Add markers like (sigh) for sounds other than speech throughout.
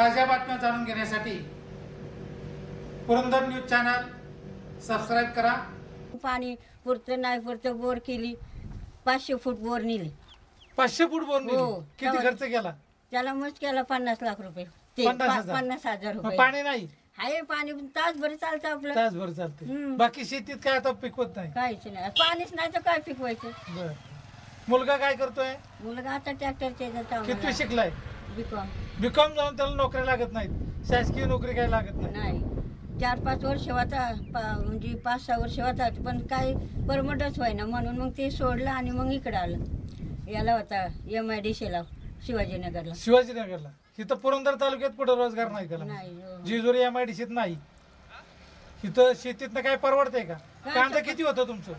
ताज्या बातम्या जाणून घेण्यासाठी पुरंदर न्यूज चॅनल सबस्क्राईब करा. पाणी पुरतं नाही पुरतं बोर केली. पाचशे फूट बोर नेली. पाचशे फूट बोर नेली. हो. किती खर्च केला? त्याला मस्त केला पन्नास लाख रुपये. ते पन्नास पा- हजार. पन्नास हजार मग रुपये. पाणी नाही? आहे पाणी तासभर चालतं आपलं. तासभर चालते हम्म. बाकी शेतीत काय आता पिकवत नाही? काहीच नाही. पाणीच नाही तर काय पिकवायचं? बर. मुलगा काय करतोय? मुलगा आता ट्रॅक्टरच्या किती शिकलाय? बिकॉम बीकॉम जाऊन त्याला नोकऱ्या लागत नाहीत. शासकीय नोकरी काय लागत नाही. नाही. चार पाच वर्ष होता पा- म्हणजे पाच सहा वर्ष होता पण काही परमटच व्हायना म्हणून मग ते सोडलं आणि मग इकडं आलं. याला होता एम आय डी सीला शिवाजीनगरला. शिवाजीनगरला. इथं पुरंदर तालुक्यात कुठं रोजगार नाही त्याला. नाही हो. जेजुरी एम आय डी सीत नाही. इथं शेतीतनं काय परवडतंय का? कांदा किती होतं तुमचं?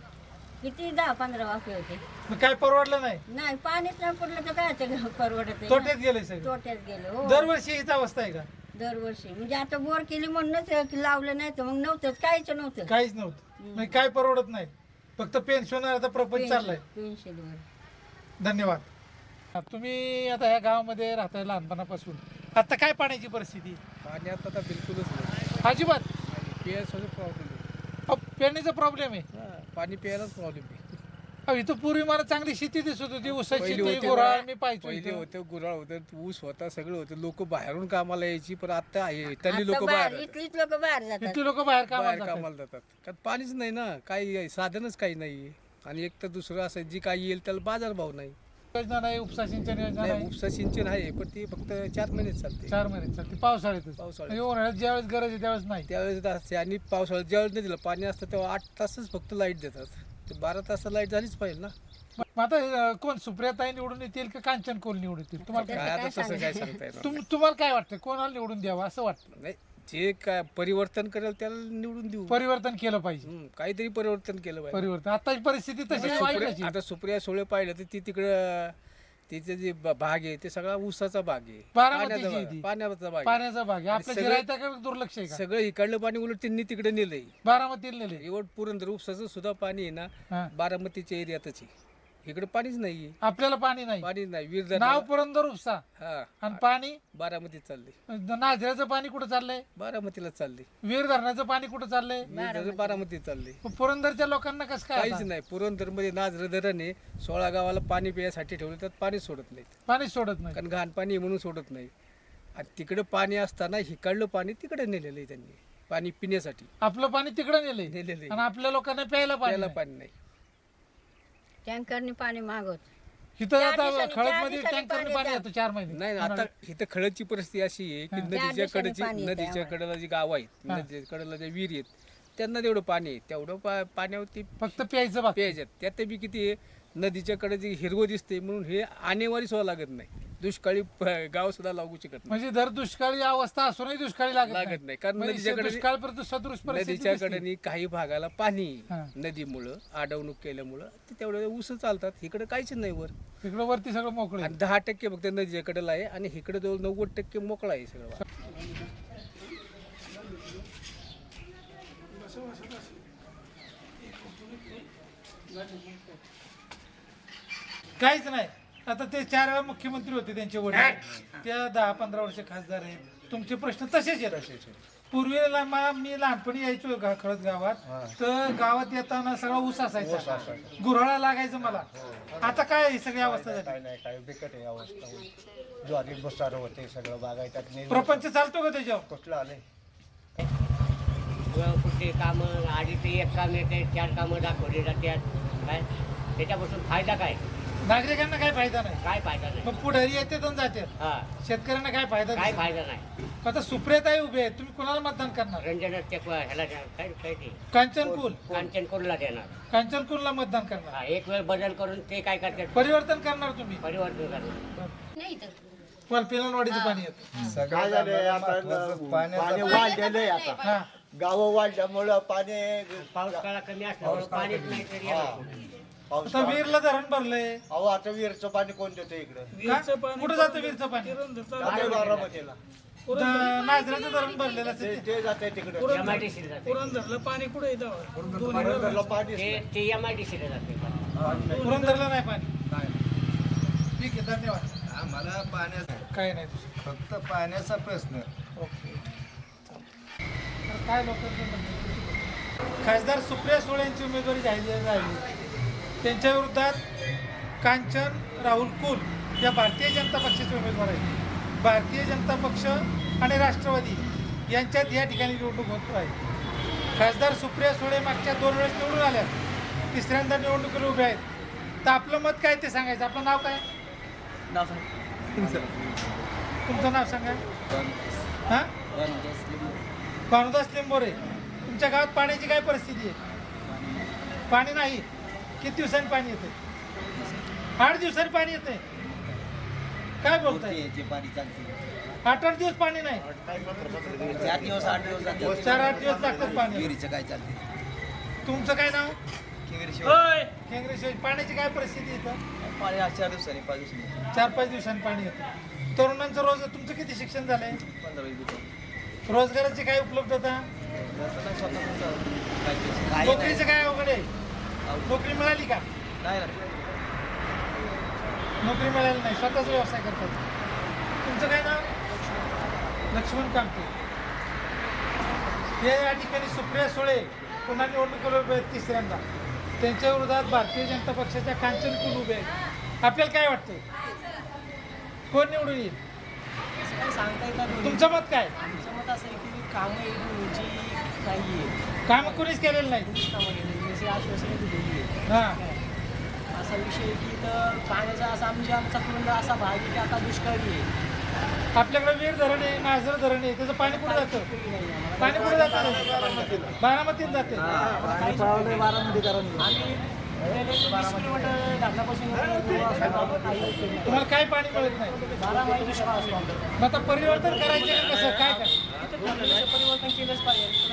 किती दहा पंधरा वाफे होते. मग काय परवडलं नाही? नाही पाणीच नाही पडलं तर काय ते परवडत तोट्यात? गेले सगळे. तोट्यात गेलो हो. दरवर्षी हीच अवस्था आहे का? दरवर्षी. म्हणजे आता बोर केली म्हणूनच की लावलं नाही तर मग नव्हतंच काहीच नव्हतं काहीच नव्हतं. काय परवडत नाही. फक्त पेन्शन आता प्रपंच चाललाय. पेन्शनवर धन्यवाद. तुम्ही आता ह्या गावामध्ये राहताय लहानपणापासून. आता काय पाण्याची परिस्थिती? पाणी आता तर बिलकुलच नाही. अजिबात. पियायचा प्रॉब्लेम पेरणीचा प्रॉब्लेम आहे. हा, पाणी प्यायलाच प्रॉब्लेम आहे. अहो, इथं पूर्वी मला चांगली शेती दिसत होती ऊसाची पहिली होते गुराळ मी पाहिजे पहिले होते गुराळ होतं ऊस होता सगळं होतं. लोक बाहेरून कामाला यायची पण आता आहे त्यांनी आता लोक बाहेर बाहेर इथलीच लोक बाहेर जातात. इथली लोक बाहेर बाहेर कामाला जातात. कामाला जातात. कारण पाणीच नाही ना काही साधनच काही नाही. आणि एक तर दुसरं असं जी काही येईल त्याला बाजारभाव नाही. योजना नाही उपसा सिंचन योजना नाही नाही. उपसा सिंचन आहे पण ती फक्त चार महिनेच चालते. चार महिने चालते. पावसाळ्यातच. पावसाळ्यात. म्हणजे उन्हाळ्यात ज्यावेळेस गरज आहे त्यावेळेस नाही. त्यावेळेस असते. आणि पावसाळ्यात ज्यावेळेस नाही दिलं पाणी असतं तेव्हा आठ तासच फक्त लाइट देतात. ते बारा तास लाइट झालीच पाहिजे ना. मग आता अं, कोण सुप्रियाताई निवडून येतील का कांचन कोल निवडून येतील? तुम्हाला काय आता काय तसं काय सांगायचं? सांगता येणार? तुम तुम्हाला काय वाटतं? कोणाला निवडून द्यावं असं वाटतं? नाही. जे काय परिवर्तन करेल त्याला निवडून देऊ. परिवर्तन केलं पाहिजे. हम्म, काहीतरी परिवर्तन केलं पाहिजे. परिवर्तन. आताची परिस्थिती तशी आता वाईट सुप्रिया-. आता सुळे पाहिलं तर ती तिकडं तिचे जे ब- भाग आहे ते सगळा ऊसाचा भाग आहे. बारामतीची पाण्याचा आहे भाग-. पाण्याचा भाग आहे. पाण्याचा भाग आहे. आपल्या सगळं- जिरायताकडे दुर्लक्ष आहे का? सगळं इकडलं पाणी उलट त्यांनी तिकडे नेलंय. बारामतीला नेले एवढं पुरंदर उपसाचं सुद्धा पाणी आहे हा. ना बारामतीच्या एरियातच आहे. इकडे पाणीच नाहीये. आपल्याला पाणी नाही. पाणी नाही. वीर नाव पुरंदर उपसा. हा. आणि पाणी? बारामतीत चालले नाझऱ्याचं पाणी कुठं चाललंय? बारामतीला चालले वीर धरणाचं पाणी कुठं चाललंय? वीर धरण बारामतीत चालले मग पुरंदरच्या लोकांना कसं काय काहीच आता? नाही. पुरंदरमध्ये नाजर धरण आहे सोळा गावाला पाणी पिण्यासाठी ठेवलं त्यात पाणी सोडत नाहीत. पाणी सोडत नाही. कारण घाण पाणी आहे म्हणून सोडत नाही. आणि तिकडं पाणी असताना हिकडलं पाणी तिकडे नेलेलं आहे त्यांनी. पाणी पिण्यासाठी. आपलं पाणी तिकडे नेलंय. नेलेलं आहे. आणि आपल्या लोकांना प्यायला पाणी प्यायला नाही. पाणी नाही. टँकरने पाणी मागवत. इथं चार आता दिवसांनी- खळद चारमध्ये दिवसांनी टँकरने पाणी पाणी येतं. येतं चार महिने. नाही आता इथं खळदची परिस्थिती अशी आहे की नदीच्या दिवसांनी कडेची पाणी नदीच्या आम्हाला. कडेला जी गाव आहेत हा. नदीच्या कडेला जे विहीर आहेत त्यांना तेवढं पाणी आहे. तेवढं पा- पाण्यावरती फक्त प्यायचं बाकी. प्यायच्यात त्यात बी किती आहे? नदीच्या कडे जी हिरवं दिसते म्हणून हे आणेवारी सुद्धा लागत नाही. दुष्काळी गाव सुद्धा लागू शकत नाही. म्हणजे दर दुष्काळी अवस्था असूनही दुष्काळी लागत लागत नाही. कारण म्हणजे नदीच्या कडे दुष्काळ परंतु सदृश परिस्थिती नदीच्या दिसते. कडेनी काही भागाला पाणी. नदीमुळं आडवणूक केल्यामुळं ते तेवढे ऊस चालतात. इकडे काहीच नाही वर. इकडं वरती सगळं मोकळं आणि दहा टक्के फक्त नदीच्या कडेला आहे आणि इकडे जवळ नव्वद टक्के मोकळा आहे सगळं. काहीच नाही. आता ते चार वेळा मुख्यमंत्री होते त्यांचे वडील. त्या दहा पंधरा वर्ष खासदार आहेत. तुमचे प्रश्न तसेच आहेत. पूर्वीला मा- मी लहानपणी यायचो गा- खळद गावात. तर गावात येताना सगळा ऊस असायचा. गुऱ्हाळा लागायचं मला. आता काय सगळी अवस्था झाली? काय नाही काय बिकट आहे अवस्था. ज्वारी बसार होते सगळं बागायतात. नाही प्रपंच चालतो का त्याच्यावर? कुठलं आलंय? कुठे कामं आधी ते एक काम येते चार कामं दाखवली जातात. काय? त्याच्यापासून फायदा काय? नागरिकांना काय फायदा नाही. काय फायदा नाही. मग पुढारी येते जाते हा. शेतकऱ्यांना काय फायदा काय फायदा नाही. नाही. आता सुप्रियाताई उभे आहेत तुम्ही कुणाला मतदान करणार? रंजन ते ह्याला द्या- काय काय ते? कांचन कुल कांचन कोरला देणार. कांचन कुलला मतदान करणार. हा एक वेळ बदल करून ते काय करतात? परिवर्तन करणार तुम्ही. परिवर्तन करणार. मला पिलनवाडीचं पाणी येतं. काय झालंय आता? पाणी आता. हा. गावं वाढल्यामुळं पाणी पाऊस काळा कमी असल्यामुळे पाणीच नाही तरी येणार. कुठून? पाऊस आता वीरला धरण भरलंय. अहो आता विहिरचं पाणी कोण देतं इकडं? कुठं जातं वीरचं पाणी? जाते बारामतीला द- नाझऱ्याचं धरण भरलेलं ते असतं ते. जाते तिकडे. MIDC ला जाते पुरंदरला पाणी कुठे येतं ते ते एम आय डी नाही पाणी. ठीक आहे धन्यवाद. आम्हाला पाण्याचा काय नाही दुसरं. फक्त पाण्याचा प्रश्न. ओके. तर काय लोकांचं म्हणणं आहे? खासदार सुप्रिया सुळे यांची उमेदवारी जाहीर झाली. त्यांच्या विरोधात कांचन राहुल कुल या भारतीय जनता पक्षाचे उमेदवार आहेत. भारतीय जनता पक्ष आणि राष्ट्रवादी यांच्यात या ठिकाणी निवडणूक होत आहे. खासदार सुप्रिया सुळे मागच्या दोन वेळेस निवडून आल्या. तिसऱ्यांदा निवडणुकीला उभे आहेत. तर आपलं मत काय ते सांगायचं? आपलं नाव काय? तुमचं. नाव सांगा. हां? भानुदास लिंबोरे. तुमच्या गावात पाण्याची काय परिस्थिती आहे? पाणी नाही. किती दिवसांनी पाणी येते आठ दिवसांनी पाणी येते काय बोलताय? आठ आठ दिवस पाणी नाही. चार दिवस आठ दिवस जातात. चार आठ दिवस लागतात पाणी विहिरीचं काय चालते तुमचं काय नाव? पाण्याची काय परिस्थिती इथं? पाणी आज चार दिवसांनी पाच दिवसांनी चार पाच दिवसांनी पाणी येतं तरुणांचं रोज तुमचं किती शिक्षण झालंय? रोजगाराची काय उपलब्धता? काय नोकरीचं काय अवघड आहे? नोकरी मिळाली का? नाही ना. नोकरी मिळाली नाही. स्वतःचा व्यवसाय करतात. तुमचं काय नाव? लक्ष्मण कामते. हे या ठिकाणी सुप्रिया सुळे पुन्हा आहेत तिसऱ्यांदा. त्यांच्या विरोधात भारतीय जनता पक्षाच्या कांचन कुल उभे आहेत. आपल्याला काय वाटतं कोण निवडून येईल? तुमचं मत काय? आमचं मत असं आहे की कामं जी काही काम कोणीच केलेलं नाही जसे आश्वासने दिलेली आहे हां. असा विषय आहे की तर पाण्याचा असा म्हणजे आमचा पूर्ण असा भाग आहे की आता दुष्काळी आहे. आपल्याकडे वीर धरण आहे नाझर धरण आहे त्याचं पाणी कुठं जातं? पाणी कुठे जातं? बारामतीत जाते. आम्ही वीस किलोमीटर धारणापासून काही तुम्हाला काय पाणी मिळत नाही? बारा महिने दुष्काळ असतो आमच्याकडे. मग आता परिवर्तन करायचे का कसं? काय परिवर्तन केलंच पाहिजे.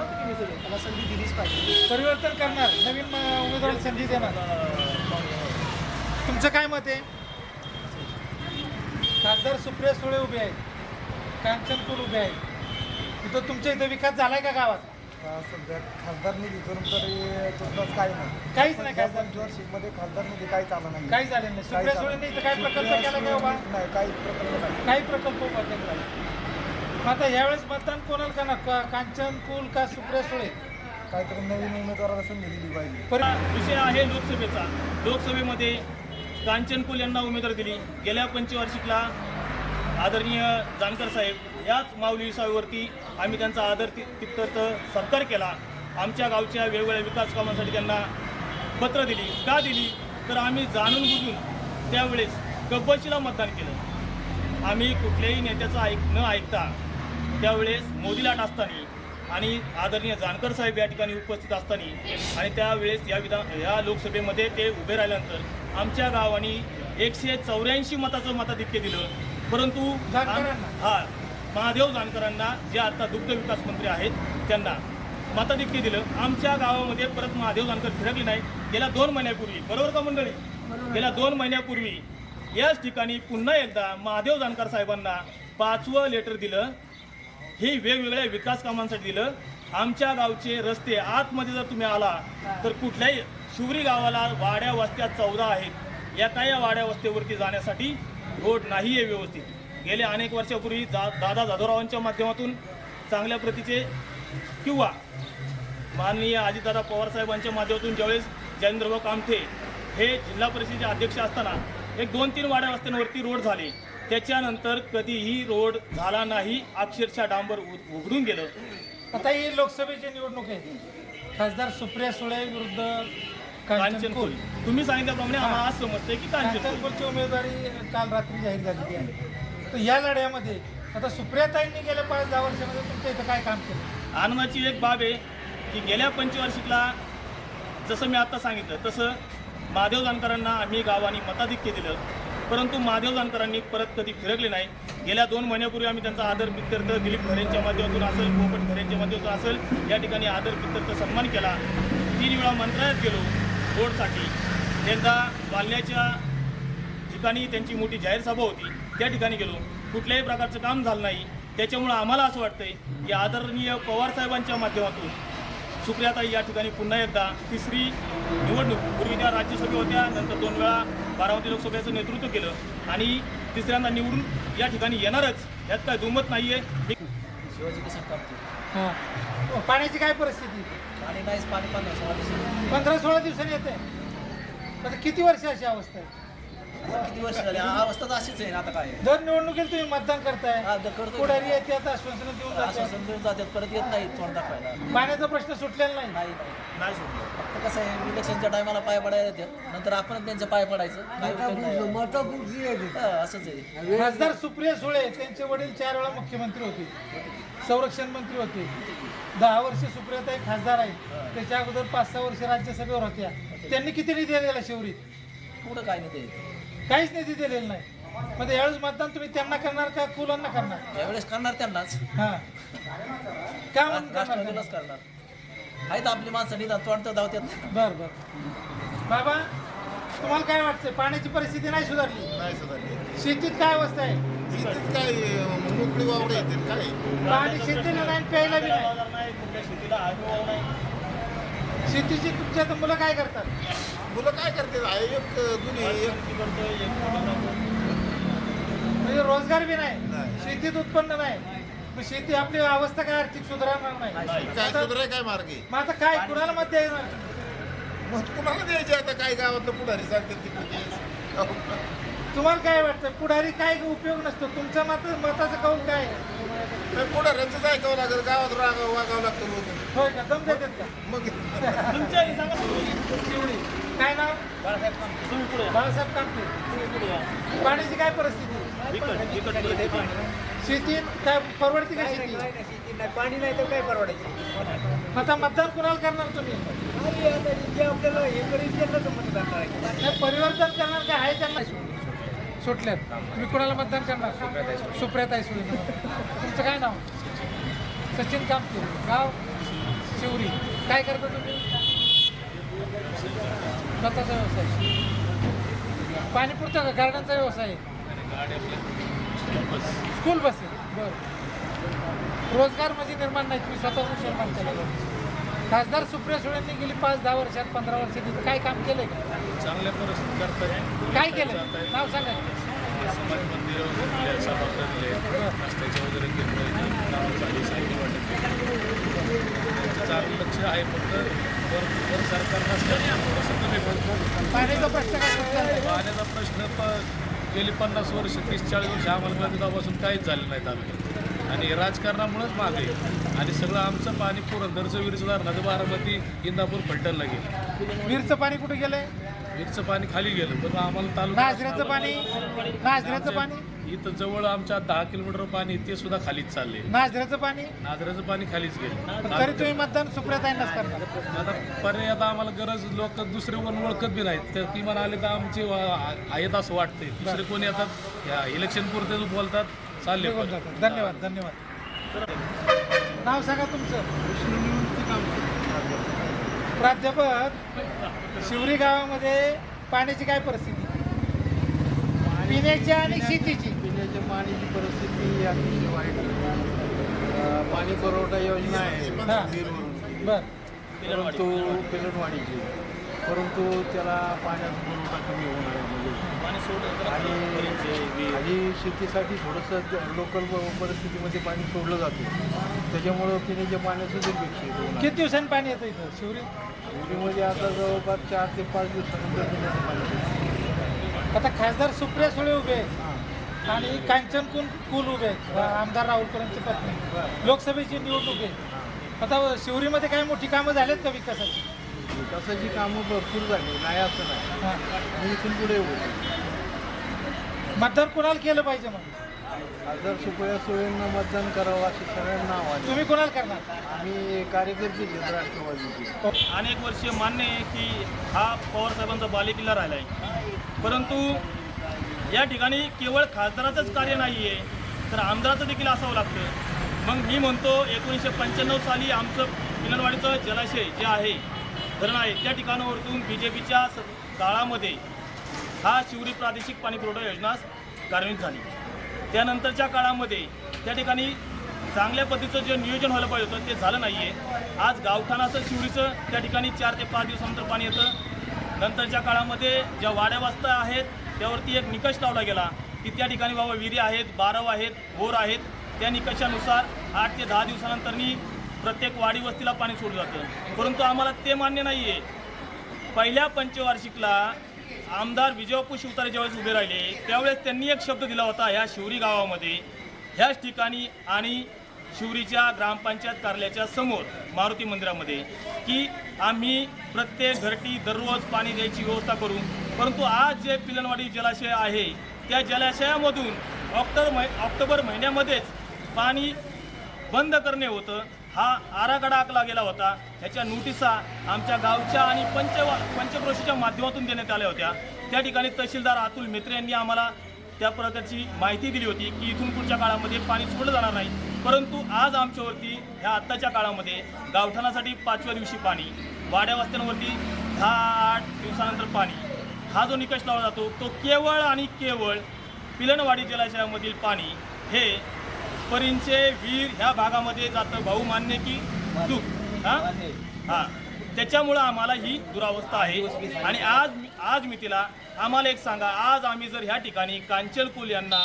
त्याला संधी दिलीच पाहिजे. परिवर्तन करणार. नवीन उमेदवाराला संधी देणार तुमचं काय मत आहे? खासदार सुप्रिया सुळे उभे आहेत. कांचन कुल उभे आहेत. इथं तुमच्या इथं विकास झालाय का गावात? सध्या खासदार निधी करून तरी तुमचाच काही नाही. काहीच नाही खासदार. मध्ये खासदार निधी काही चालू नाही. काही झालं नाही. सुप्रिया सुळेंनी इथं काय प्रकल्प केला नाही काही प्रकल्प नाही. काही प्रकल्प उभा केला. मग आता यावेळेस मतदान कोणाला करणार? का कांचन कुल का सुप्रिया सुळे? काहीतरी नवीन उमेदवाराला संधी दिली पाहिजे. परि- विषय आहे लोकसभेचा. लोकसभेमध्ये कांचन कुल यांना उमेदवारी दिली. गेल्या पंचवार्षिकला आदरणीय जानकर साहेब याच माऊली विसाव्यावरती आम्ही त्यांचा आदर ति- तित्यर्थ सत्कार केला. आमच्या गावच्या वेगवेगळ्या विकास कामांसाठी त्यांना पत्र दिली. का दिली? तर आम्ही जाणून बुजून त्यावेळेस गब्बशीला मतदान केलं. आम्ही कुठल्याही नेत्याचं ऐक न ऐकता त्यावेळेस मोदी लाट असताना आणि आदरणीय जानकर साहेब या ठिकाणी उपस्थित असताना आणि त्यावेळेस या विधान या लोकसभेमध्ये ते उभे राहिल्यानंतर आमच्या गावाने एकशे चौऱ्याऐंशी मताचं मताधिक्य दिलं. परंतु? हा महादेव जानकरांना जे आता दुग्ध विकास मंत्री आहेत त्यांना मताधिक्य दिलं. आमच्या गावामध्ये परत महादेव जानकर फिरकले नाही. गेल्या दोन महिन्यापूर्वी बरोबर का मंडळी? गेल्या दोन महिन्यापूर्वी याच ठिकाणी पुन्हा एकदा महादेव जानकर साहेबांना पाचवं लेटर दिलं. हे वेगवेगळ्या विकास कामांसाठी दिलं. आमच्या गावचे रस्ते आतमध्ये जर तुम्ही आला तर कुठल्याही शिवरी गावाला वाड्या वस्त्या चौदा आहेत. एका या वाड्या वस्त्यावरती जाण्यासाठी रोड नाही आहे व्यवस्थित. गेल्या अनेक वर्षापूर्वी जा दादा जाधवरावांच्या माध्यमातून चांगल्या प्रतीचे किंवा माननीय अजितदादा पवारसाहेबांच्या माध्यमातून ज्यावेळेस जयेंद्रभाऊ कामठे हे जिल्हा परिषदेचे अध्यक्ष असताना एक दोन तीन वाड्या वस्त्यांवरती रोड झाले. त्याच्यानंतर कधीही रोड झाला नाही अक्षरशः डांबर उघडून गेलं. आता ही लोकसभेची निवडणूक आहे. खासदार सुप्रिया सुळे विरुद्ध कांचन कांचन कुल कुल तुम्ही सांगितल्याप्रमाणे आम्हाला आज समजतंय की कांचन कांचन कुल कुलची उमेदवारी काल रात्री जाहीर झालेली आहे. तर या लढ्यामध्ये आता सुप्रियाताईंनी गेल्या पाच दहा वर्षामध्ये तुमच्या इथं काय काम केलं? आनंदाची एक बाब आहे की गेल्या पंचवार्षिकला जसं मी आता सांगितलं तसं महादेव जानकरांना आम्ही गावानी मताधिक्य दिलं. परंतु महादेव जानकरांनी परत कधी फिरकले नाही. गेल्या दोन महिन्यापूर्वी आम्ही त्यांचा आदर पित्यर्थ दिलीप खरेंच्या माध्यमातून असेल पोपट खरेंच्या माध्यमातून असेल या ठिकाणी आदर पित्यर्थ सन्मान केला. तीन वेळा मंत्रालयात गेलो रोडसाठी त्यांचा बालण्याच्या ठिकाणी त्यांची मोठी जाहीर सभा होती. त्या ठिकाणी गेलो. कुठल्याही प्रकारचं काम झालं नाही. त्याच्यामुळं आम्हाला असं वाटतंय की आदरणीय पवार साहेबांच्या माध्यमातून सुप्रियाताई या ठिकाणी पुन्हा एकदा तिसरी निवडणूक पूर्वी त्या राज्यसभे होत्या नंतर दोन वेळा बारामती लोकसभेचं नेतृत्व केलं आणि तिसऱ्यांदा निवडून या ठिकाणी येणारच यात काय दुमत नाहीये. शिवाजी किसन कापते हां. पाण्याची काय परिस्थिती? पाणी नाहीच पाणी पंधरा सोळा दिवसांनी. पंधरा सोळा दिवसांनी येते? आता किती वर्ष अशी अवस्था आहे? किती वर्ष झाली? अवस्था तर अशीच आहे ना आता काय? आहे? दर निवडणुकीला तुम्ही मतदान करताय. हा, तर करतोय. पुढारी येते आता आश्वासनं देऊन जातात आश्वासन देऊन जातात परत येत नाही तोंड दाखवायला. पाण्याचा प्रश्न सुटलेला नाही. नाही नाही. नाही सोडलं कसं आहे इलेक्शनच्या टायमाला पाय पडायला येतात नंतर आपण त्यांच्या पाय पडायचं. काही उपयोग नाही. हा, असंच आहे. खासदार सुप्रिया सुळे त्यांचे वडील चार वेळा मुख्यमंत्री होते. संरक्षण मंत्री होते. दहा वर्ष सुप्रियाताई खासदार आहेत. त्याच्या अगोदर पाच सहा वर्ष राज्यसभेवर होत्या. त्यांनी किती निधी दिलेला शिवरीत? पुढं काय नाही ते काहीच निधी दिलेला नाही. मग यावेळेस मतदान तुम्ही त्यांना करणार का कुलांना करणार? यावेळेस करणार त्यांनाच. हा. का म्हणून करणार राष्ट्रवादीलाच करणार. आहेत आपली माणसं निदान तोंड तर धावतात बर बर. बाबा तुम्हाला काय वाटतं पाण्याची परिस्थिती नाही सुधारली? नाही सुधारली. शेतीत काय अवस्था आहे? इथेच काय अं, मोकळी वावडे येते काय? पाणी शेतीला नाही प्यायला बी नाही. शेतीला शेतीची तुमच्या आता मुलं काय करतात? मुलं काय करते आहे एक दोन्ही एक. म्हणजे रोजगार बी नाही. शेतीत उत्पन्न नाही. मग शेती आपली अवस्था काय? आर्थिक सुधारणार नाही. काय आता- सुधाराय काय मार्ग आहे? मग आता काय? कुणाला मत द्यायचं? मग कुणाला द्यायचे? आता काय गावातलं पुढारी सांगतात ते कुठे तुम्हाला काय वाटतं? पुढारी काय उपयोग नसतो? तुमच्या मत मताचं कौल काय आहे? पुढाऱ्यांचंच ऐकावं लागेल. गावात रागावं वागावं लागतं होय का? दम देतात का मग तुमच्या हे सांगा चिवडी. काय नाव? तुम्ही पुढे या. बाळासाहेब कामते. तुम्ही पुढे या. पाण्याची काय परिस्थिती? इकड इकड पाणी. शेतीत काय परवडते का शेती? पाणी नाही तर काय परवडायचं? आता मतदान कुणाला करणार तुम्ही? जे आपल्याला हे करेल त्यांना मतदान करायचं. नाही, परिवर्तन करणार काय आहे त्यांना सुटल्यात तुम्ही कुणाला मतदान करणार? सुप्रियाताई सुळे. तुमचं काय नाव? सचिन कामते. गाव? शिवरी. काय करता तुम्ही? स्वतःचा व्यवसाय. पाणी पुरतं का? गार्डनचा व्यवसाय? आहे स्कूल बस आहे. बरं. रोजगार म्हणजे निर्माण नाही. तुम्ही स्वतःच निर्माण केलेलं खासदार सुप्रिया सुळेंनी गेली पाच दहा वर्षात पंधरा वर्षात काय काम केलंय का? चांगल्या परिस्थिती काय केलं नाव सांगा. समाज मंदिर वगैरे सभागृह वगैरे साहित्य केलं. त्यांचं चांगलं लक्ष आहे फक्त. वर सरकार नसल्याने थोडंसं कमी पडतं. पाण्याचा प्रश्न. पाण्याचा प्रश्न प गेली पन्नास वर्ष तीस चाळीस वर्ष आम्हाला तेव्हापासून काहीच झालं नाही तालुक्यात आणि राजकारणामुळेच मागे. आहे. आणि सगळं आमचं पाणी पुरंदरचं वीरचं धरणाचं बारामती इंदापूर फलटणला गेलं. विहीरचं पाणी कुठे गेलंय? वीरचं पाणी खाली गेलं पण आम्हाला तालुका नाजऱ्याचं पाणी? नाजऱ्याचं पाणी? इथं जवळ आमच्या दहा किलोमीटर पाणी ते सुद्धा खालीच चालले. नाजऱ्याचं पाणी? नादराचं पाणी खालीच गेलं. तरी तुम्ही मतदान सुप्रियाताईंनाच करणार आता पर्याय आता आम्हाला गरज लोक दुसरे कोण ओळखत बी नाहीत. तर ती म्हणाले तर आमचे वा- आहेत असं वाटतंय. दुसरे कोण येतात या इलेक्शन पुरते बोलतात चालले. निघून पण. जातात. धन्यवाद धन्यवाद. नाव सांगा तुमचं. प्राध्यापक शिवरी गावामध्ये पाण्याची काय परिस्थिती? पिण्याची आणि शेतीची. पिण्याच्या पाण्याची परिस्थिती अतिशय वाईट आहे. पाणी पुरवठा योजना आहे. बर. परंतु पिलटवाडीची. परंतु त्याला पाण्याचा पुरवठा कमी होणार आहे म्हणजे. आणि आणि शेतीसाठी थोडंसं लोकल परिस्थितीमध्ये पाणी सोडलं जातं. त्याच्यामुळं पिण्याच्या पाण्याचं दुर्भिक्ष किती दिवसांनी पाणी येतं इथं? शिवरी? शिवरीमध्ये आता जवळपास चार ते पाच दिवसानंतर पिण्याचं पाणी. आता खासदार सुप्रिया सुळे उभे आणि कांचन कुल कुल उभे आमदार राहुल करांची पत्नी लोकसभेची निवडणूक आहे. आता शिवरीमध्ये काही मोठी कामं झालेत का विकासाची? विकासाची कामं भरपूर झाली. नाही असं नाही. हां. आणि इथून पुढे होते मतदान कुणाला केलं पाहिजे मग? खासदार सुप्रिया सुळेंना मतदान करावं अशी सगळ्यांना आव्हान तुम्ही कोणाला करणार? आम्ही कार्यकर्ते आहेत राष्ट्रवादीचे अनेक वर्षे मान्य आहे की हा पवारसाहेबांचा बालेकिल्ला राहिला आहे परंतु या ठिकाणी केवळ खासदाराचंच कार्य नाही आहे तर आमदाराचं देखील असावं लागतं. मग मी म्हणतो एकोणीसशे पंच्याण्णव साली आमचं पिलनवाडीचं जलाशय जे आहे धरण आहे त्या ठिकाणावरतून बी जे पीच्या काळामध्ये हा शिवरी प्रादेशिक पाणीपुरवठा योजना कार्यान्वित झाली. त्यानंतरच्या काळामध्ये त्या ठिकाणी चांगल्या पद्धतीचं जे नियोजन व्हायला पाहिजे होतं ते झालं नाही आहे आज गावठाणाचं शिवरीचं त्या ठिकाणी चार ते पाच दिवसानंतर पाणी येतं. नंतरच्या काळामध्ये ज्या वाड्या वाजता आहेत त्यावरती एक निकष लावला गेला की त्या ठिकाणी बाबा विहिरी आहेत बारव आहेत बोर आहेत. त्या निकषानुसार आठ ते दहा दिवसानंतरनी प्रत्येक वाडी वस्तीला पाणी सोडलं जातं. परंतु आम्हाला ते मान्य नाही आहे पहिल्या पंचवार्षिकला आमदार विजयबापू शिवतारे ज्यावेळेस उभे राहिले त्यावेळेस त्यांनी एक शब्द दिला होता ह्या शिवरी गावामध्ये ह्याच ठिकाणी आणि शिवरीच्या ग्रामपंचायत कार्यालयाच्या समोर मारुती मंदिरामध्ये की आम्ही प्रत्येक घरटी दररोज पाणी द्यायची व्यवस्था करू. परंतु आज जे पिलनवाडी जलाशय आहे त्या जलाशयामधून ऑक्टोबर मै ऑक्टोबर महिन्यामध्येच पाणी बंद करणे होतं. हा आराखडा आखला गेला होता. ह्याच्या नोटिसा आमच्या गावच्या आणि पंच पंचक्रोशीच्या माध्यमातून देण्यात आल्या होत्या. त्या ठिकाणी तहसीलदार अतुल मित्रे यांनी आम्हाला त्या प्रकारची माहिती दिली होती की इथून पुढच्या काळामध्ये पाणी सोडलं जाणार नाही. परंतु आज आमच्यावरती ह्या आत्ताच्या काळामध्ये गावठाणासाठी पाचव्या दिवशी पाणी वाड्या वस्त्यांवरती दहा आठ दिवसानंतर पाणी. हा जो निकष लावला जातो तो केवळ आणि केवळ पिलनवाडी जलाशयामधील पाणी हे परिंचे वीर ह्या भागामध्ये जातं. भाऊ मान्य की चूक. हा? हा. त्याच्यामुळं आम्हाला ही दुरावस्था आहे. आणि आज आज मी तिला आम्हाला एक सांगा. आज आम्ही जर ह्या ठिकाणी कांचन कुल यांना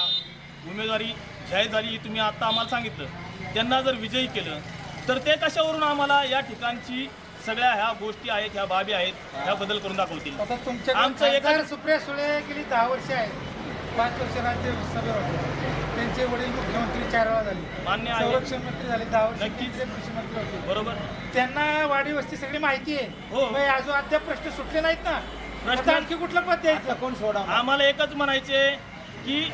उमेदवारी जाहीर झाली तुम्ही आता आम्हाला सांगितलं. त्यांना जर विजयी केलं तर ते कशावरून आम्हाला या ठिकाणची सगळ्या ह्या गोष्टी आहेत ह्या बाबी आहेत ह्या बदल करून दाखवतील? आमचं खासदार सुप्रिया सुळे गेली दहा वर्ष आहेत. पाच वर्ष राज्यसभेवर होते. त्यांचे वडील मुख्यमंत्री चार वेळा झाले. मान्य आहे. संरक्षण मंत्री झाले दहा वर्ष नक्कीच. कृषी मंत्री होते. बरोबर. त्यांना वाडी वस्ती सगळी माहिती आहे. हो. मग अजून अद्याप प्रश्न सुटले नाहीत ना? प्रश्न- आता आणखी कुठलं पद द्यायचं? कोण सोडा आम्हाला एकच म्हणायचे की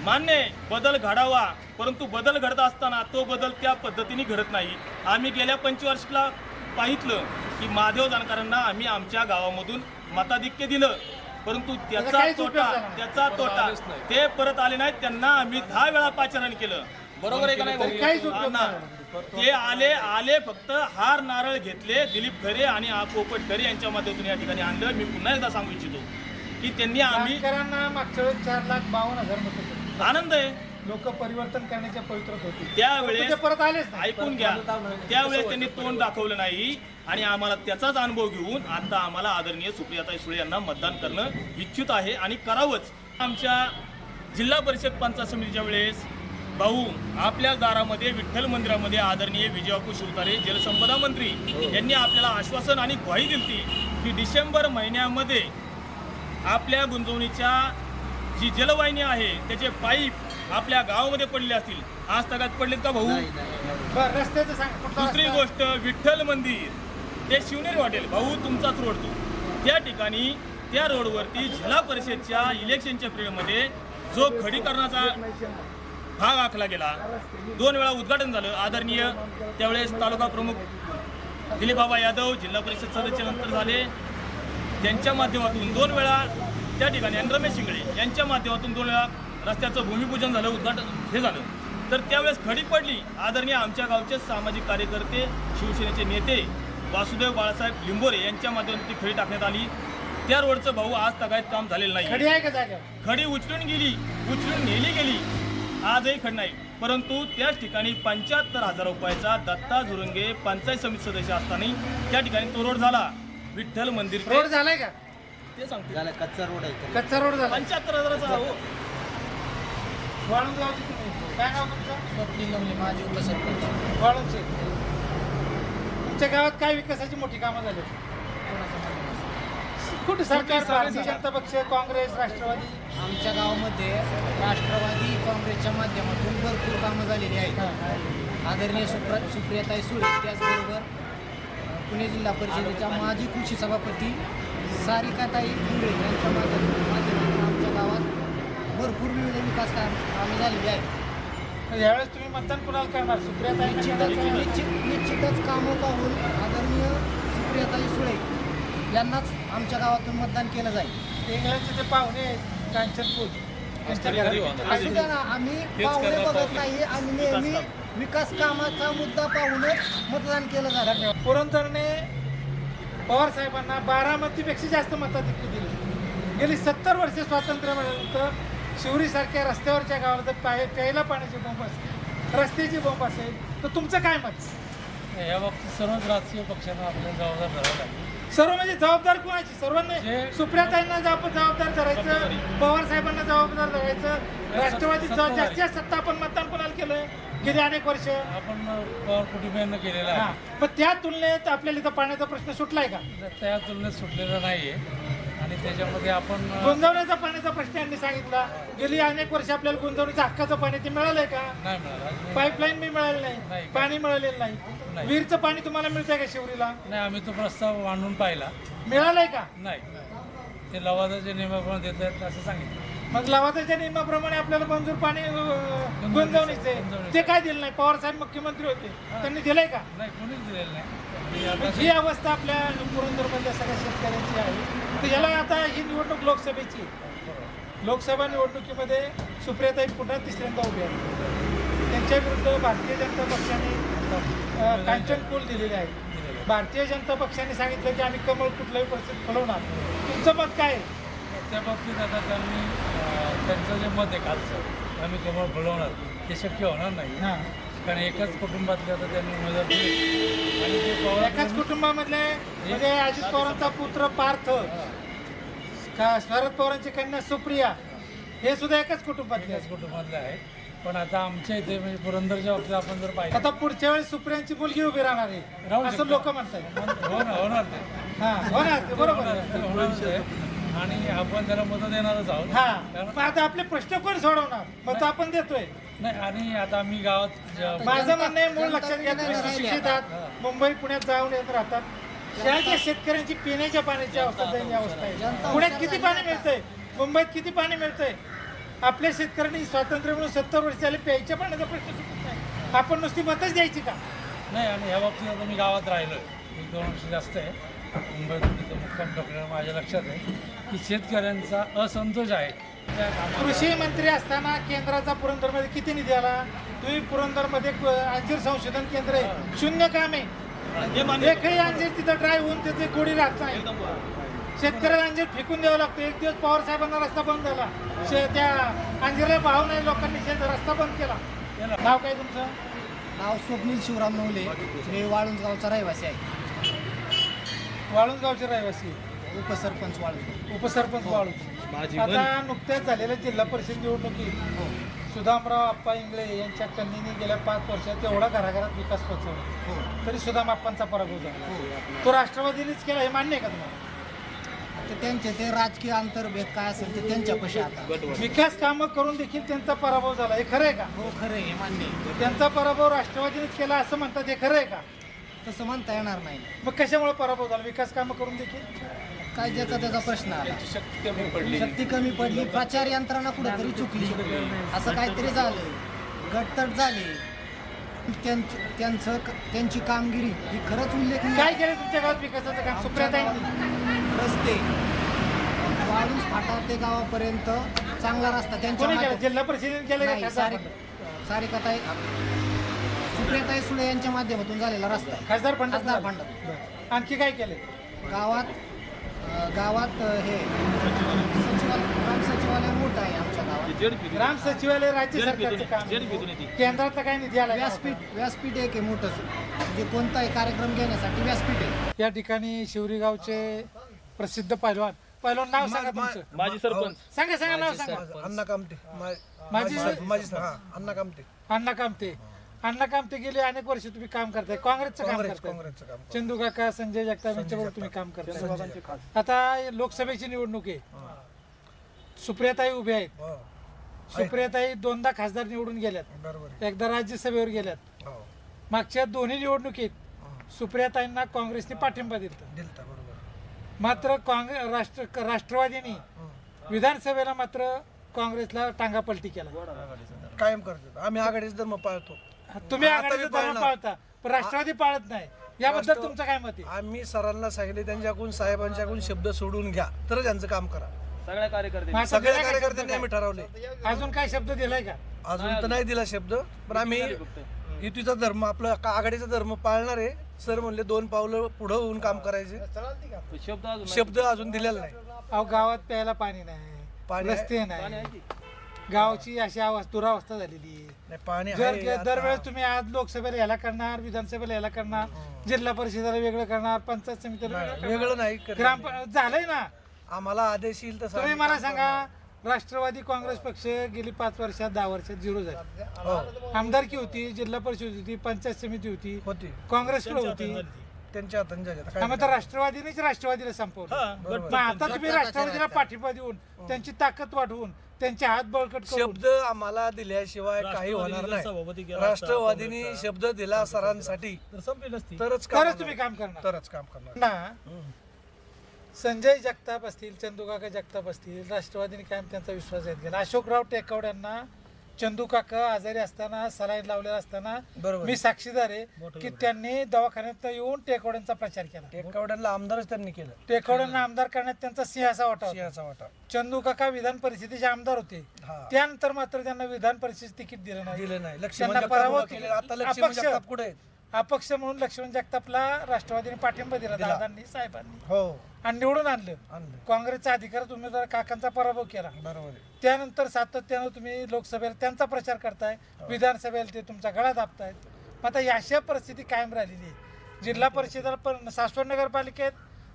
मान्य आहे, बदल घडावा परंतु बदल घडत असताना तो बदल त्या पद्धतीने घडत नाही. आम्ही गेल्या पंचवार्षिकला पाहितलं की महादेव जानकरांना आम्ही आमच्या गावामधून मताधिक्य दिलं. परंतु त्याचा काहीच उपयोग तोटा झाला नाही. त्याचा तोटा ते परत आले नाहीत त्यांना आम्ही दहा वेळा पाचारण केलं बरोबर आहे का नाही भाऊ? काहीच उपयोग ना. ते आले आले फक्त हार नारळ घेतले दिलीप खरे आणि आ- पोपट खरे यांच्या माध्यमातून या ठिकाणी आणलं मी पुन्हा एकदा सांगू इच्छितो की त्यांनी आम्ही मागच्या वेळेस चार लाख बावन्न हजार मतं आनंद आहे लोक परिवर्तन करण्याच्या पवित्रत होते. त्यावेळेस परत आलेच ऐकून घ्या. त्यावेळेस त्यांनी तोंड दाखवलं नाही आणि आम्हाला त्याचाच अनुभव घेऊन आता आम्हाला आदरणीय सुप्रियाताई सुळे यांना मतदान करणं इच्छित आहे आणि करावंच. आमच्या जिल्हा परिषद पंचायत समितीच्या वेळेस भाऊ आपल्या दारामध्ये विठ्ठल मंदिरामध्ये आदरणीय विजयबापू शिवतारे जलसंपदा मंत्री यांनी आपल्याला आश्वासन आणि ग्वाही दिली की डिसेंबर महिन्यामध्ये आपल्या गुंजवणीच्या जी जलवाहिनी आहे त्याचे पाईप आपल्या गावामध्ये पडले असतील. आज तगात पडलेत का भाऊ? बरं रस्त्याचं सांग कुठला दुसरी रस्ता? गोष्ट विठ्ठल मंदिर. ते शिवनेरी हॉटेल. भाऊ तुमचाच रोड तो. त्या ठिकाणी त्या रोडवरती जिल्हा परिषदच्या इलेक्शनच्या पिरियडमध्ये जो खडीकरणाचा भाग आखला गेला दोन वेळा उद्घाटन झालं आदरणीय त्यावेळेस तालुका प्रमुख दिलीपबाबा यादव जिल्हा परिषद सदस्य नंतर झाले. त्यांच्या माध्यमातून दोन वेळा त्या ठिकाणी रमेश शिंगळे यांच्या माध्यमातून दोन वेळा रस्त्याचं भूमिपूजन झालं उद्घाटन हे झालं. तर त्यावेळेस खडी पडली. आदरणीय आमच्या गावचे सामाजिक कार्यकर्ते शिवसेनेचे नेते वासुदेव बाळासाहेब लिंबोरे यांच्या माध्यमातून ती खडी टाकण्यात आली. त्या रोडचं भाऊ आज तगायत काम झालेलं नाही. खडी आहे का जागेवर? खडी उचलून गेली उचलून नेली गेली. आजही खड नाही. परंतु त्याच ठिकाणी पंच्याहत्तर हजार रुपयाचा दत्ता झुरंगे पंचायत समिती सदस्य असताना त्या ठिकाणी तो रोड झाला. विठ्ठल मंदिर रोड झालाय का? ते सांगतो. झालं कच्चा रोड आहे. कच्चा रोड झाला. पंच्याहत्तर हजाराचा हो. वाळून गावची तुम्ही काय नाव तुमचं? स्वप्नील माझे उपसरपंच वाळूंचे तुमच्या गावात काय विकासाची मोठी कामं झाली? कुठे सरकार भारतीय जनता पक्ष काँग्रेस राष्ट्रवादी? आमच्या गावामध्ये राष्ट्रवादी काँग्रेसच्या माध्यमातून भरपूर कामं झालेली आहेत. आदरणीय सुप्र सुप्रियाताई सुळे त्याचबरोबर पुणे जिल्हा परिषदेच्या माजी कृषी सभापती सारिकाताई इंगळे यांच्या माध्यम- माध्यमातून आमच्या गावात भरपूर विविध विकास काम कामे झालेली आहेत. यावेळेस तुम्ही मतदान कुणाला करणार? सुप्रियाताई निश्चितच निश्चित निश्चितच कामं पाहून आदरणीय सुप्रियाताई सुळे यांनाच आमच्या गावातून मतदान केलं जाईल. इंग्लंडचे ते पाहुणे आहेत कांचनपूर असू द्या ना आम्ही पाहुणे बघत नाही आम्ही नेहमी विकास कामाचा मुद्दा पाहूनच मतदान केलं जातं पुरंदरने पवार साहेबांना बारामतीपेक्षा जास्त मताधिक्य दिली. गेली सत्तर वर्ष स्वातंत्र्य मिळाल्यानंतर शिवरीसारख्या रस्त्यावरच्या गावाला जर पाय प्यायला पाण्याची बोंब असेल रस्त्याची बोंब असेल तर तुमचं काय मत? या बाबतीत सर्वच राजकीय पक्षांना आपल्या जबाबदार धरावं लागेल. सर्व म्हणजे जबाबदार कोणाची? सर्वांनी सुप्रियाताईंना जबाब- जबाबदार धरायचं पवार साहेबांना जबाबदार धरायचं राष्ट्रवादी जास्तीत सत्ता आपण मतदान कोणाला केलं गेली अनेक वर्ष. आपण पवार कुटुंबियांना केलेला हा. पण त्या तुलनेत आपल्याला इथं पाण्याचा प्रश्न सुटलाय का? त्या तुलनेत सुटलेला नाहीये. आणि त्याच्यामध्ये आपण गुंजवण्याचा पाण्याचा प्रश्न यांनी सांगितला. गेली अनेक वर्ष आपल्याला गुंजवणीच्या हक्काचं पाणी ते मिळालंय का? नाही मिळाला पाईपलाईन बी मिळाली नाही. पाणी मिळालेलं नाही. नाही. विहीरचं पाणी तुम्हाला मिळतंय का शिवरीला? नाही आम्ही तो प्रस्ताव मांडून पाहिला. मिळालंय का? नाही. ते लवादाच्या नियमाप्रमाणे देत आहेत असं सांगितलं. मग लवादाच्या नियमाप्रमाणे आपल्याला मंजूर पाणी अं, गुंजवणीचे ते काय दिलं नाही? पवार साहेब मुख्यमंत्री होते. त्यांनी दिलंय का? नाही कोणीच दिलेलं नाही. आणि आता ही अवस्था आपल्या पुरंदरमधल्या सगळ्या शेतकऱ्यांची आहे. तर याला आता ही निवडणूक लोकसभेची आहे. लोकसभा निवडणुकीमध्ये सुप्रियाताई पुन्हा तिसऱ्यांदा उभे आहेत त्यांच्या विरुद्ध भारतीय जनता पक्षाने कांचन कुल दिलेले आहे भारतीय जनता पक्षाने सांगितलं की आम्ही कमळ कुठल्याही परिस्थितीत फलवणार तुमचं मत काय आहे? त्या बाबतीत आता त्यांनी त्यांचं जे मत आहे कालचं आम्ही कमळ फुलवणार ते शक्य होणार नाही हां. कारण एकाच कुटुंबातले आता त्यांनी उमेदवार दिले आणि ते पवार एकाच कुटुंबामधले म्हणजे अजित पवारांचा पुत्र पार्थ का शरद पवारांची कन्या सुप्रिया हे सुद्धा एकाच कुटुंबातले एकाच कुटुंबातले आहे पण आता आमच्या इथे म्हणजे पुरंदरच्या बाबतीत आपण जर पाहिलं आता पुढच्या वेळेस सुप्रियांची मुलगी उभी राहणार राहू आहे असं शकते. लोक म्हणतात हो ना होणार ते. हा होणार ते बरोबर. होणार आहे. ते. आणि आपण त्याला मतं देणारच आहोत. हा कारण- मग आता आपले प्रश्न कोण सोडवणार? मग तर आपण देतोय. नाही आणि आता आम्ही गावात ज- माझं म्हणणं आहे मूळ लक्षात घ्या तुम्ही सुशिक्षित आहात. मुंबई पुण्यात जाऊन येत राहतात. शहराच्या शेतकऱ्यांची पिण्याच्या पाण्याची अवस्था दयनीय अवस्था आहे. पुण्यात किती पाणी मिळतंय? मुंबईत किती पाणी मिळतंय? आपल्या शेतकऱ्यांनी स्वातंत्र्य म्हणून सत्तर वर्ष झाले प्यायच्या पाण्याचा प्रश्न सुटत नाही. आपण नुसती मतच द्यायची का? नाही आणि ह्या बाबतीत आता मी गावात राहिलो एक दोन वर्ष जास्त आहे. मुंबईत तिथं मुक्काम टाकल्यानं माझ्या लक्षात आहे की शेतकऱ्यांचा असंतोष आहे. त्या कामाला- कृषी मंत्री असताना केंद्राचा पुरंदरमध्ये किती निधी आला? तुम्ही पुरंदरमध्ये क- अंजीर संशोधन केंद्र आहे. शून्य काम आहे. एकही अंजीर तिथं ड्राय होऊन त्याची गोडी राहत नाही. शेतकऱ्याला अंजीर फेकून द्यावं लागतं. एक दिवस पवार साहेबांना रस्ता बंद झाला. शे त्या अंजीरला भाव नाही लोकांनी शेत रस्ता बंद केला. नाव काय तुमचं? नाव स्वप्नील शिवराम नवले. मी वाळुंज गावचा रहिवासी आहे. वाळूंजगावचे रहिवासी. उपसरपंच वाळुंज उपसरपंच वाळूंज. आता नुकत्याच झालेल्या जिल्हा परिषद निवडणुकीत सुदामराव आप्पा इंगळे यांच्या कन्नीने गेल्या पाच वर्षात एवढा घराघरात विकास पोहोचवला तरी सुदाम आप्पांचा पराभव झाला. तो राष्ट्रवादीनेच केला हे मान्य आहे का तुम्हाला? ते त्यांचे ते राजकीय अंतर्भेद काय असेल ते त्यांच्यापाशी आता. विकास कामं करून देखील त्यांचा पराभव झाला हे खरं आहे का? हो खरं आहे हे मान्य आहे. त्यांचा पराभव राष्ट्रवादीनेच केला असं म्हणतात हे खरं आहे का? तसं म्हणता येणार नाही. मग कशामुळे पराभव झाला? विकास कामं करून देखील? काय ज्याचा त्याचा प्रश्न आला शक्ती कमी पडली. शक्ती कमी पडली प्रचार यंत्रणा कुठेतरी चुकली. असं काहीतरी झालं. गटतट झाली. त्यांच- त्यांचं त्यांची कामगिरी ही खरंच उल्लेखनीय काय केलं तुमच्या गावात विकासाचं काम? सुप्रियाताई रस्ते. वाळूंज फाटा ते गावापर्यंत चांगला रस्ता. त्यांच्या कोणी केलं? माध्यमातून- जिल्हा परिषदेने केलं का? नाही, खासदार सारी- सारिकाताई सुप्रियाताई सुळे यांच्या माध्यमातून झालेला रस्ता. आहे खासदार फंडात खासदार बरं. आणखी काय केलं? गावात गावात हे सचिवालय ग्राम सचिवालय मोठं आहे आमच्या गावात. ग्राम सचिवालय राज्य सरकारचं काम आहे. केंद्राचा काय निधी आला व्यासपीठ व्यासपीठ एक आहे मोठंच म्हणजे कोणताही कार्यक्रम घेण्यासाठी व्यासपीठ आहे. या ठिकाणी शिवरी गावचे प्रसिद्ध पैलवान. पैलवान नाव सांगा तुमचं. माजी सरपंच. सांगा सांगा नाव सांगा. अण्णा कामटे. माझी माझी हा अण्णा कामटे. अण्णा कामते अण्णा कामते गेले अनेक वर्ष तुम्ही काम करताय. काँग्रेसचं काम करताय. काँग्रेसचं काम चंदू काका संजय जगताप यांच्याबरोबर तुम्ही काम करताय. आता लोकसभेची निवडणूक आहे. सुप्रियाताई उभे आहेत. हो. सुप्रियाताई दोनदा खासदार निवडून गेल्यात. बरोबर एकदा राज्यसभेवर गेल्यात. हो. मागच्या दोन्ही निवडणुकीत सुप्रियाताईंना काँग्रेसने पाठिंबा दिला दिलता बरोबर. मात्र काँग्रेस राष्ट्र राष्ट्रवादीने विधानसभेला मात्र काँग्रेसला टांगापलटी केला. कायम करतो आम्ही आघाडीचा धर्म पाळतो. तुम्ही आता आघाडीचा बी धर्म पाळणार. पाळता पण राष्ट्रवादी पाळत नाही. याबद्दल राष्ट्र- तुमचं काय मत आहे? आम्ही सरांना सांगितले त्यांच्याकडून साहेबांच्याकडून शब्द सोडून घ्या. तर त्यांचं काम करा. सगळ्या कार्यकर्ते मग कार्यकर्त्यांनी आम्ही ठरवले? अजून काय शब्द दिलाय का? अजून तर नाही दिला शब्द पण आम्ही युतीचा धर्म आपला का- आघाडीचा धर्म पाळणार आहे. सर म्हणले दोन पावलं पुढं होऊन काम करायचे. शब्द अजून शब्द अजून दिलेला नाही. अहो गावात प्यायला पाणी नाही. पाणी आहे. रस्ते नाही. गावाची अशी अवस्था दुरावस्था झालेली आहे. नाही, पाणी जर आहे आता. दरवेळेस तुम्ही आज लोकसभेला याला करणार विधानसभेला याला करणार जिल्हा परिषदेला वेगळं करणार पंचायत समितीला वेगळं नाही, वेगळं. ग्राम झालंय ना? आम्हाला आदेश येईल तसं. तुम्ही आम्ही मला काम सांगा राष्ट्रवादी काँग्रेस पक्ष गेली पाच वर्षात दहा वर्षात झिरो झाली. करणार. हो. आमदारकी होती जिल्हा परिषद होती पंचायत समिती होती होती. काँग्रेसकडे होती. त्यांच्या हाताने झाली. आता काय त्यामुळे तर राष्ट्रवादीनेच राष्ट्रवादीला संपवलं. मग आता तुम्ही राष्ट्रवादीला पाठिंबा देऊन त्यांची ताकद वाढवून त्यांचे हात बळकट करून. शब्द आम्हाला दिल्याशिवाय काही होणार नाही. राष्ट्रवादीने शब्द दिला सरांसाठी. तरच काम तरच तुम्ही काम करणार. तरच काम करणार. ना संजय जगताप असतील चंदूकाका जगताप असतील राष्ट्रवादीने कायम त्यांचा विश्वास घेत गेला. अशोकराव टेकवड्यांना चंदू काका आजारी असताना सलाईन लावलेला असताना बरोबर. मी साक्षीदार आहे की त्यांनी दवाखान्यात येऊन टेकवड्यांचा प्रचार केला टेकवड्याला आमदारच त्यांनी केलं टेकवड्यांना आमदार करण्यात त्यांचा सिंहाचा वाटा होता. सिंहाचा वाटा चंदू काका विधान परिषदेचे आमदार होते हा. त्यानंतर मात्र त्यांना विधान परिषद तिकीट दिलं नाही दिलं नाही त्यांना जगताप पराभव केलं. आता अपक्ष. जगताप कुठे आहेत? अपक्ष म्हणून लक्ष्मण जगतापला राष्ट्रवादीने पाठिंबा दिला दिला. दादांनी साहेबांनी. हो. आणि निवडून आणलं. आणलं. काँग्रेसचा अधिकारात उमेदवार काकांचा पराभव केला. बरोबर आहे. त्यानंतर सातत्यानं तुम्ही लोकसभेला त्यांचा प्रचार करताय विधानसभेला ते तुमचा गळा दाबतायत. मग आता या अशा परिस्थिती कायम राहिलेली आहे. जिल्हा परिषदेला पण सासवड नगरपालिकेत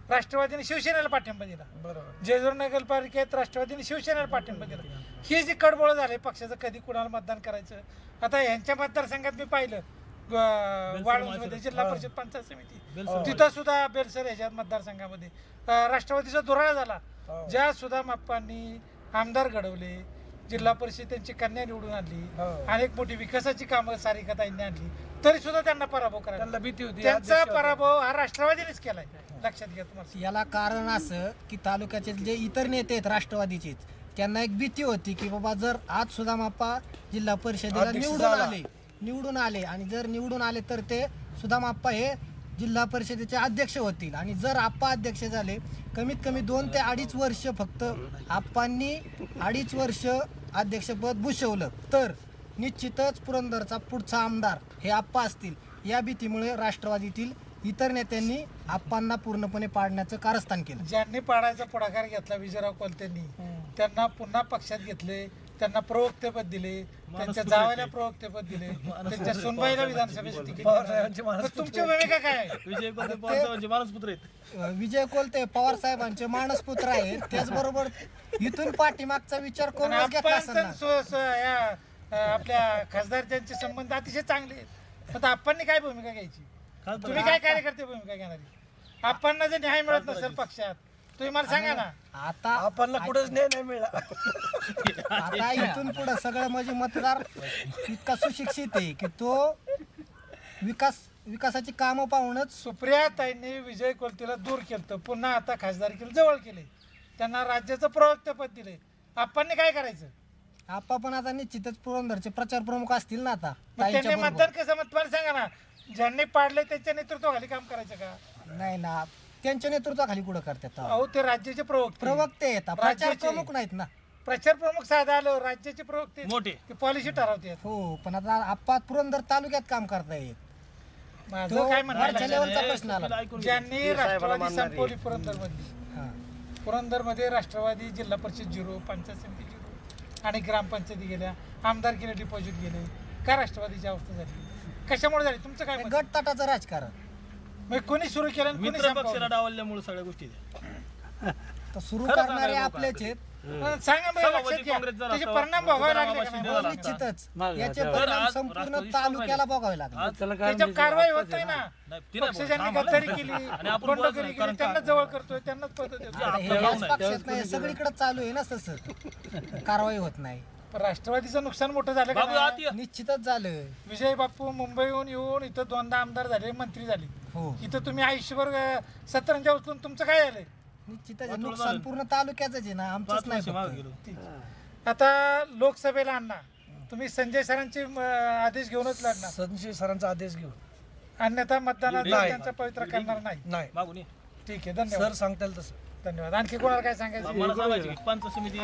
राष्ट्रवादीने शिवसेनेला पाठिंबा दिला. बरोबर. जेजूर नगरपालिकेत राष्ट्रवादीने शिवसेनेला पाठिंबा दिला. ही जी कडबोळ झाले पक्षाचं कधी कुणाला मतदान करायचं? आता यांच्या मतदारसंघात मी पाहिलं वाळूंजमध्ये जिल्हा परिषद पंचायत समिती. तिथं सुद्धा बेलसर ह्याच्यात मतदारसंघामध्ये. राष्ट्रवादीचा दुराळा झाला. ज्या सुद्धा माप्पांनी आमदार घडवले जिल्हा परिषद त्यांची कन्या निवडून आणली हो. अनेक मोठी विकासाची कामं सारिकाताईंनी आणली तरी सुद्धा त्यांना पराभव करायला त्यांना भीती होती. त्यांचा. पराभव हा राष्ट्रवादीनेच केलाय. लक्षात घ्या तुम्हाला. याला कारण असं की तालुक्याचे जे इतर नेते आहेत राष्ट्रवादीचेच त्यांना एक भीती होती की बाबा जर आज सुदामाप्पा जिल्हा परिषदेला निवडून झाला. आले निवडून आले आणि जर निवडून आले तर ते सुदामाप्पा हे जिल्हा परिषदेचे अध्यक्ष होतील. आणि जर आप्पा अध्यक्ष झाले कमीत कमी दोन ते अडीच वर्ष फक्त आप्पांनी अडीच वर्ष अध्यक्षपद भूषवलं. तर निश्चितच पुरंदरचा पुढचा आमदार हे आप्पा असतील. या भीतीमुळे राष्ट्रवादीतील इतर नेत्यांनी आप्पांना पूर्णपणे पाडण्याचं कारस्थान केलं. ज्यांनी पाडायचा पुढाकार घेतला विजयराव कोलतेंनी त्यांना पुन्हा पक्षात घेतले. त्यांना प्रवक्तेपद दिले त्यांच्या जावायला प्रवक्तेपद दिले (laughs) त्यांच्या सुनबाईला विधानसभेचे तिकीट मग तुमची भूमिका काय आहे? विजय पवारसाहेबांचे मानसपुत्र आहेत. विजय कोलते पवार साहेबांचे मानसपुत्र आहेत. त्याचबरोबर इथून पाठीमागचा विचार करून घेतला असेल ना. आपण सु- सु- या अं, आपल्या खासदार त्यांचे संबंध अतिशय चांगले आहेत. आता आपण काय भूमिका घ्यायची? तुम्ही काय कार्यकर्ते भूमिका घेणारी आपण जर न्याय मिळत नसेल पक्षात तुम्ही मला सांगा ना. आता आपल्याला कुठंच न्याय नाही मिळाला (laughs) आता (laughs) इथून पुढे सगळं म्हणजे मतदार इतका सुशिक्षित आहे की तो विकास विकासाची कामं पाहूनच सुप्रिया ताईंनी विजय कोलतेला दूर केलं पुन्हा आता खासदारकीला जवळ केले त्यांना राज्याचं प्रवक्तेपद दिले आपण काय करायचं? आपा पण आता निश्चितच पुरंदरचे प्रचार प्रमुख असतील ना आता मग त्यांनी ताईंच्या बरोबर. मतदान कसं मत मला सांगा ना ज्यांनी पाडले त्यांच्या नेतृत्वाखाली काम करायचं का? नाही ना त्यांच्या नेतृत्वाखाली कुठं करतात? अहो ते राज्याचे प्रवक्ते. प्रवक्ते आहेत. प्रचार राज्याचे. प्रमुख नाहीत ना. प्रचार प्रमुख साधा आलो राज्याचे प्रवक्ते. मोठे. ते पॉलिसी ठरवते. हो पण आता आप्पा पुरंदर तालुक्यात काम करतायत. माझं तो काय वरच्या म्हणणं लेवलचा प्रश्न आला. ज्यांनी राष्ट्रवादी संपवली पुरंदरमध्ये हा. पुरंदरमध्ये राष्ट्रवादी जिल्हा परिषद झिरो पंचायत समिती झिरो आणि ग्रामपंचायती गेल्या. आमदारकीला डिपॉझिट गेले. काय राष्ट्रवादीची अवस्था झाली? कशामुळे झाली? तुमचं काय मत? गट तटाचं राजकारण. मग कोणी सुरू केलं आणि कोणी मित्र पक्षाला संपवलं? डावलल्यामुळे सगळ्या गोष्टी तर सुरू खरं करणारे आपलेच आहेत. पण सांगा सभापती त्याचे परिणाम भोगावे लागले का सिद्धरामय्या नाही? झाला. निश्चितच. याचे तर परिणाम आज संपूर्ण राष्ट्रवादी तालुक्याला भोगावे लागले. त्याच्यावर कारवाई होतोय ना. नाही, ती नाही पक्ष बोलत. ज्यांनी आम्हाला गद्दारी नाही. केली आणि आपण बोलत बंडखोरी नाही, केली कारण त्यांना का- जवळ करतोय त्यांनाच पद देतोय. आता हे याच पक्षात नाही सगळीकडे चालू आहे ना तसं. कारवाई होत नाही. पण राष्ट्रवादीचं नुकसान मोठं झालं का बाबू नाही? आत ये. निश्चितच झालं विजय बापू मुंबईहून येऊन इथं दोनदा आमदार झाले मंत्री झाले. हो. इथं तुम्ही आयुष्यभर अं, सतरंजा उचलून तुमचं काय झालंय? निश्चितच आहे. नुकसान पूर्ण तालुक्याच आहे ना आमचंच नाही फक्त. आता लोकसभेला आणणार. तुम्ही संजय सरांचे आदेश घेऊनच लढणार. संजय सरांचा आदेश घेऊन अन्यथा नाही. त्यांचा पवित्र करणार नाही. नाही. मागून ये. ठीक आहे धन्यवाद. सर सांगताल तसं. धन्यवाद. आणखी कोणाला काय सांगायचं? समिती